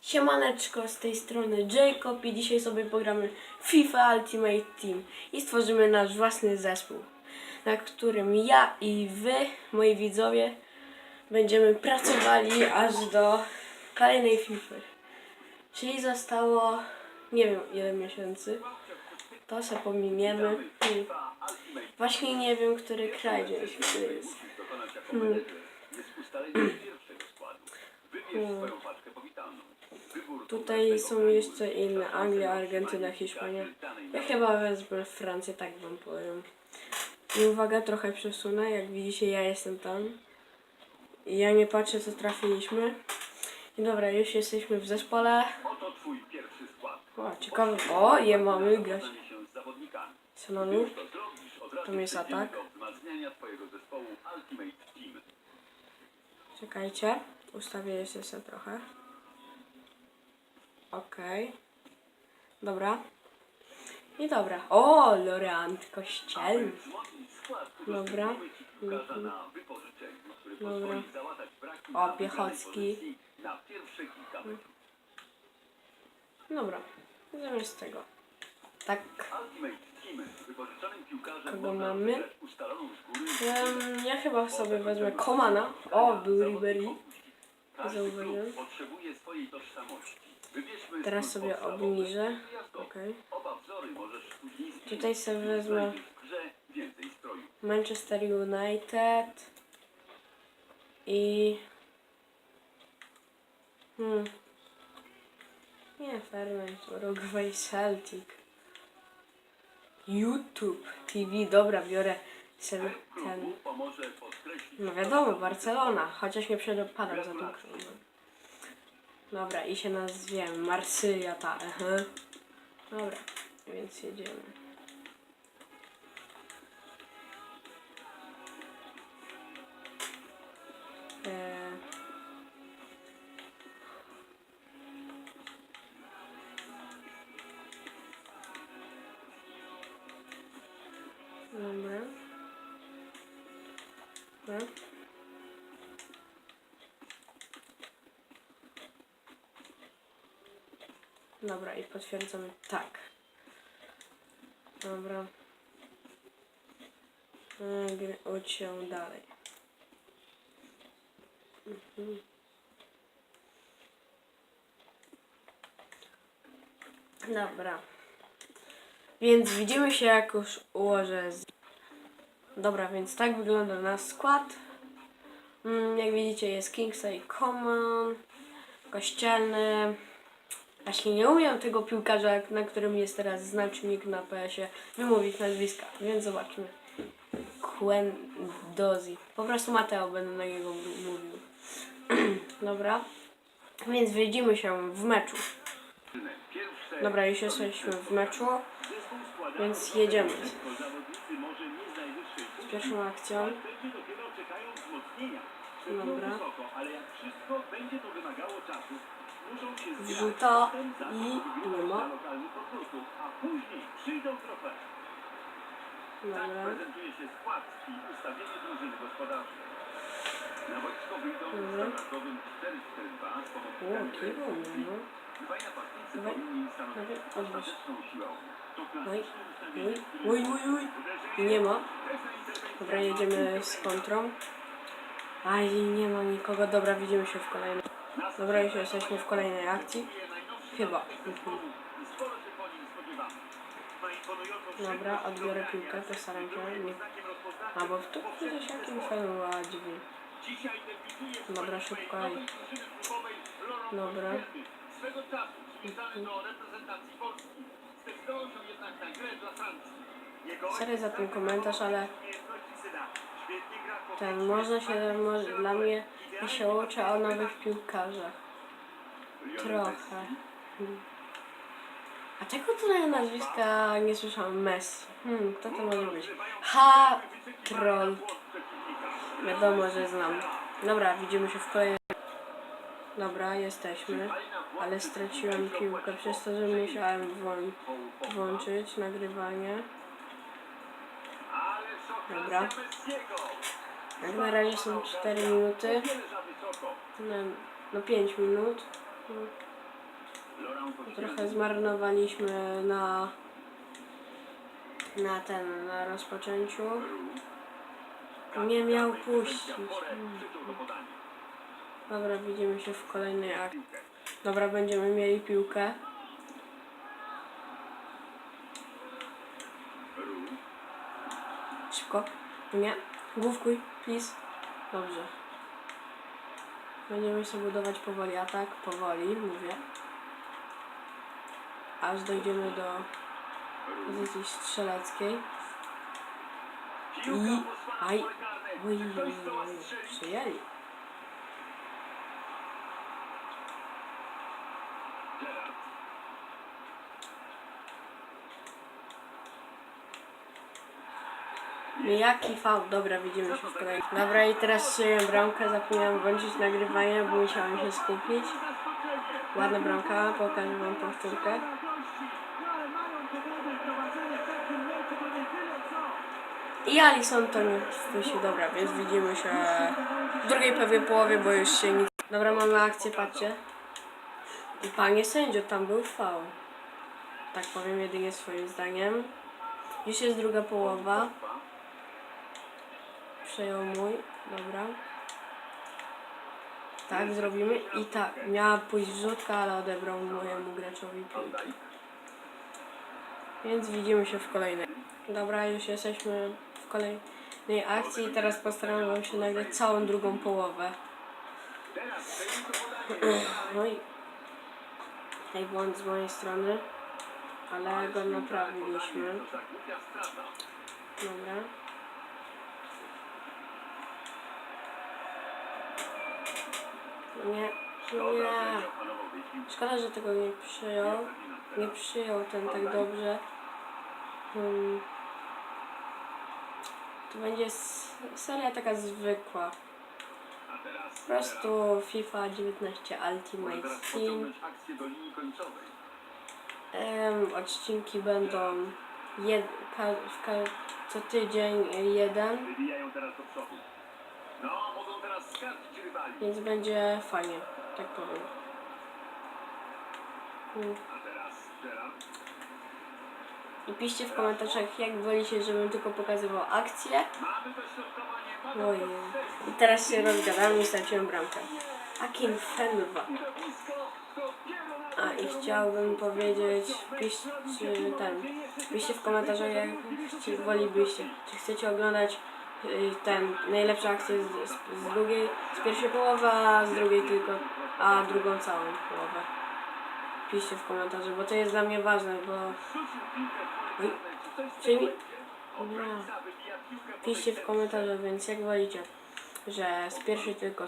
Siemaneczko, z tej strony Jacob i dzisiaj sobie pogramy FIFA Ultimate Team i stworzymy nasz własny zespół, na którym ja i wy, moi widzowie, będziemy pracowali aż do kolejnej FIFA. Czyli zostało, nie wiem ile miesięcy, to se pominiemy. Hmm. Właśnie nie wiem, który kraj który jest. Hmm. Hmm. Tutaj są jeszcze inne, Anglia, Argentyna, Hiszpania. Ja chyba wezmę Francję, tak wam powiem. I uwaga, trochę przesunę, jak widzicie ja jestem tam. I ja nie patrzę co trafiliśmy. I dobra, już jesteśmy w zespole. Oto twój pierwszy skład. O, ciekawe. O, je mamy, grać. Co mamy? Tam jest atak. Czekajcie, ustawię jeszcze trochę. Okej. Dobra. I dobra. O, Lorant Kościelny. Dobra. Dobra. O, Piechocki. Dobra. Zamiast tego. Tak. Kogo mamy? ja chyba sobie wezmę Komana. O, był Ribery. Zauważyłem. potrzebuje swojej tożsamości. Teraz sobie obniżę. umieścić. Tutaj sobie wezmę. Manchester United. I... Hmm. Nie, Ferment, Uruguay Celtic. YouTube TV, dobra, biorę sobie ten. No wiadomo, Barcelona, chociaż nie przepadam za tą królą. Dobra, i się nazwiemy Marsylia, ta, aha. Dobra, więc jedziemy. Eee. Dobra. Dobra. Dobra, i potwierdzamy tak. Dobra. Udź się dalej. Mhm. Dobra. Więc widzimy się jak już ułożę. Z... Dobra, więc tak wygląda nasz skład. Mm, jak widzicie jest Kingsay Common, Kościelny. Właśnie nie umiem tego piłkarza, na którym jest teraz znacznik na PS-ie, wymówić nazwiska, więc zobaczmy. Quendozi. Po prostu Mateo będę na niego mówił. Dobra. Więc widzimy się w meczu. Dobra, już jesteśmy w meczu, więc jedziemy z pierwszą akcją. Dobra. Tak Dobra. skład i wyjdą w Dobra. 4-4-2 z O, no. Dwaj napastnicy Dawaj. Dawaj, odbierz. Oj, oj, oj, nie ma. Dobra, jedziemy z kontrą. Aj, nie ma nikogo. Dobra, widzimy się w kolejnej. Dobra, już jesteśmy w kolejnej akcji. Chyba. Mhm. Dobra, odbiorę piłkę. Nie. A bo tu przecież jakim fajnym debiutuje Dobra, szybko. Dobra. Jego Sorry za ten komentarz, ale ten można się, może, dla mnie się uczę o nowych piłkarzach. Trochę. A czego tutaj nazwiska nie słyszałam? Messi. Hmm, kto to może być? Ha, troll. Wiadomo, że znam. Dobra, widzimy się w kolejnym. Dobra, jesteśmy. Ale straciłem piłkę przez to, że musiałem włą- włączyć nagrywanie. Dobra. Jak na razie są 4 minuty. No, no 5 minut. Trochę zmarnowaliśmy na na ten, na rozpoczęciu. Nie miał puścić. Dobra, widzimy się w kolejnej akcji. Dobra, będziemy mieli piłkę. Szybko. Nie. Główkuj, please. Dobrze. Będziemy sobie budować powoli atak. Powoli, mówię. Aż dojdziemy do pozycji strzeleckiej. I... Aj. Oj, oj, oj. Przyjęli. Jaki fał? Dobra, widzimy się w kolejnym. Dobra, i teraz strzeliłem bramkę, zapomniałem włączyć nagrywanie, bo musiałem się skupić. Ładna bramka, pokażę wam powtórkę. I Alison to nie wpuścił, dobra, więc widzimy się w drugiej pewnie połowie, bo już się nic... Dobra, mamy akcję, patrzcie. I panie sędzio, tam był faul. Tak powiem jedynie swoim zdaniem. Już jest druga połowa. Przejął mój, dobra. Tak, zrobimy. I tak, miała pójść wrzutka, ale odebrał mojemu graczowi piłkę. Więc widzimy się w kolejnej. Dobra, już jesteśmy w kolejnej akcji i teraz postaram wam się nagrać całą drugą połowę. No i tutaj błąd z mojej strony, ale go naprawiliśmy. Dobra. Nie, nie. Szkoda, że tego nie przyjął. Nie przyjął ten tak dobrze. Hmm. To będzie seria taka zwykła. Po prostu FIFA 19 Ultimate Team. Em, odcinki będą jed, ka, ka, co tydzień jeden, więc będzie fajnie, tak powiem. Hmm. A teraz Gerard. I piszcie w komentarzach, jak wolicie, żebym tylko pokazywał akcję. Ojej. I teraz się rozgadamy i straciłem bramkę. Akin Fenwa. A i chciałbym powiedzieć, piszcie ten, piszcie w komentarzach, jak wolibyście. Czy chcecie oglądać ten, najlepsze akcje z, z, drugiej, z pierwszej połowy, a z drugiej tylko, a drugą całą połowę. Piszcie w komentarzu, bo to jest dla mnie ważne, bo... Czyli... No. Piszcie w komentarzu, więc jak wolicie, że z pierwszej tylko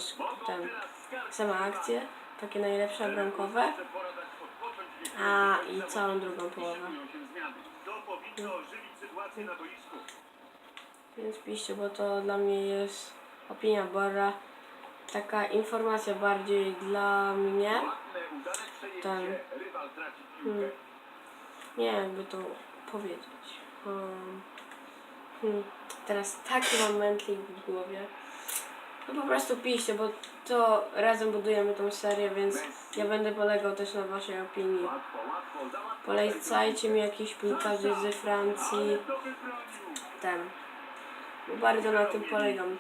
ten, same akcje, takie najlepsze bramkowe, a i całą drugą połowę. Więc piszcie, bo to dla mnie jest opinia Bora. Taka informacja bardziej dla mnie. Ten. Hmm. Nie wiem, jakby to powiedzieć. Hmm, teraz taki mam mętlik w głowie. No po prostu piszcie, bo to razem budujemy tą serię, więc ja będę polegał też na waszej opinii. Polecajcie mi jakichś piłkarzy ze Francji. Ten. Bardzo na tym polegam.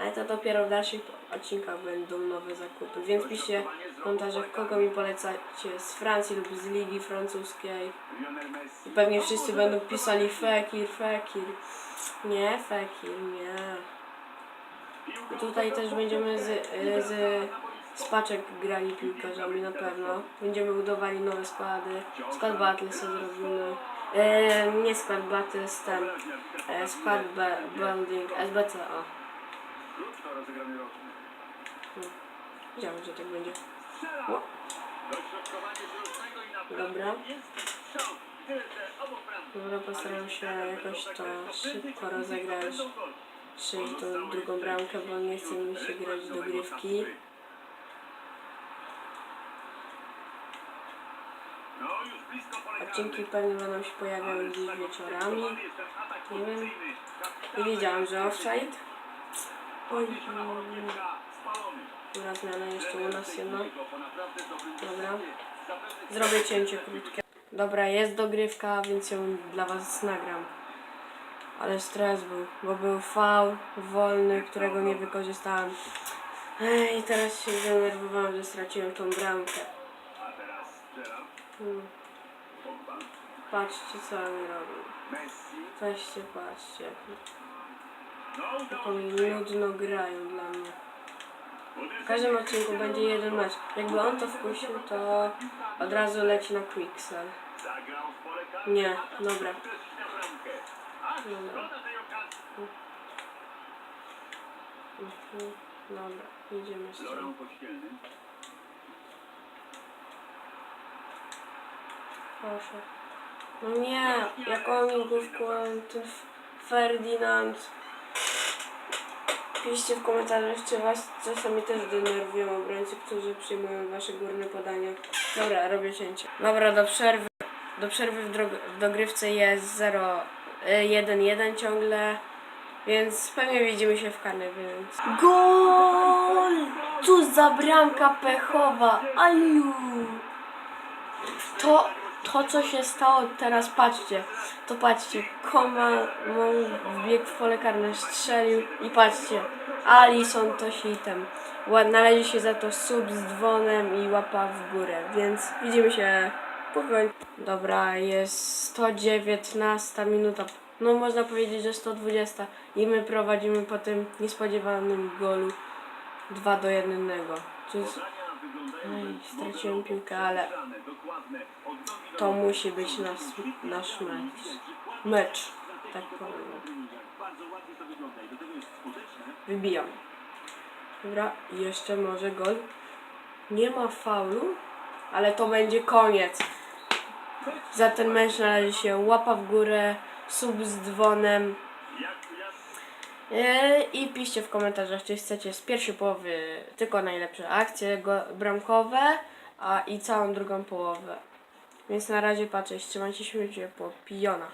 Ale to dopiero w dalszych odcinkach będą nowe zakupy. Więc piszcie w komentarzach, kogo mi polecacie z Francji lub z Ligi Francuskiej. I pewnie wszyscy będą pisali Fekir, Fekir. Nie, Fekir, nie. I tutaj też będziemy z, y, z, z paczek grali piłkarzami na pewno. Będziemy budowali nowe składy. Skład battle sobie zrobimy. E, nie skład battle, z ten. E, be, building, SBC, o. Wiedziałem, że tak będzie. O, Dobra. Dobra, postaram się jakoś to szybko rozegrać. Strzelić tą drugą bramkę, bo nie chce mi się grać do grywki. No, już blisko pole Odcinki pewnie będą się pojawiały gdzieś wieczorami. Nie wiem. Nie wiedziałam, że offside. Oj, spalony. Dobra, zmiana jeszcze u nas jedna. Dobra. Zrobię cięcie krótkie. Dobra, jest dogrywka, więc ją dla was nagram. Ale stres był, bo był faul wolny, którego nie wykorzystałem. Ej, i teraz się zdenerwowałem, że straciłem tą bramkę. Hmm. Patrzcie co oni robią. Weźcie, patrzcie. Jak udało oni się przyjąć. nudno grają dla mnie. W każdym odcinku będzie jeden mecz. Jakby on to wpuścił, to od razu leci na karne. Nie, dobra. Dobra. Mhm. Dobra, idziemy z tym. Proszę. Nie, jak on mi główką ten F- Ferdynand. Piszcie w komentarzach, czy was czasami też denerwują obrońcy, którzy przyjmują wasze górne podania. Dobra, robię cięcie. Dobra, do przerwy. Do przerwy w, w dogrywce jest 0, 1-1 ciągle. Więc pewnie widzimy się w karny, więc... GOL! Tu za bramka pechowa! Aju! To, to co się stało teraz, patrzcie, to patrzcie, Koma wbiegł w pole karne, strzelił i patrzcie, Alison to hitem. Należy się za to sub z dzwonem i łapa w górę, więc widzimy się po. Dobra, jest 119 minuta, no można powiedzieć, że 120 i my prowadzimy po tym niespodziewanym golu 2 do 1. To jest Podania wyglądają Ej, wręcz straciłem piłkę, ale to musi być nasz, nasz mecz. Mecz, tak powiem. Wybijam. Dobra, jeszcze może gol. Nie ma faulu, ale to będzie koniec. Za ten mecz należy się łapa w górę, sub z dzwonem. Yy, I piszcie w komentarzach, czy chcecie z pierwszej połowy tylko najlepsze akcje bramkowe, a i całą drugą połowę. Więc na razie patrzę, trzymajcie się ciepło, pijona.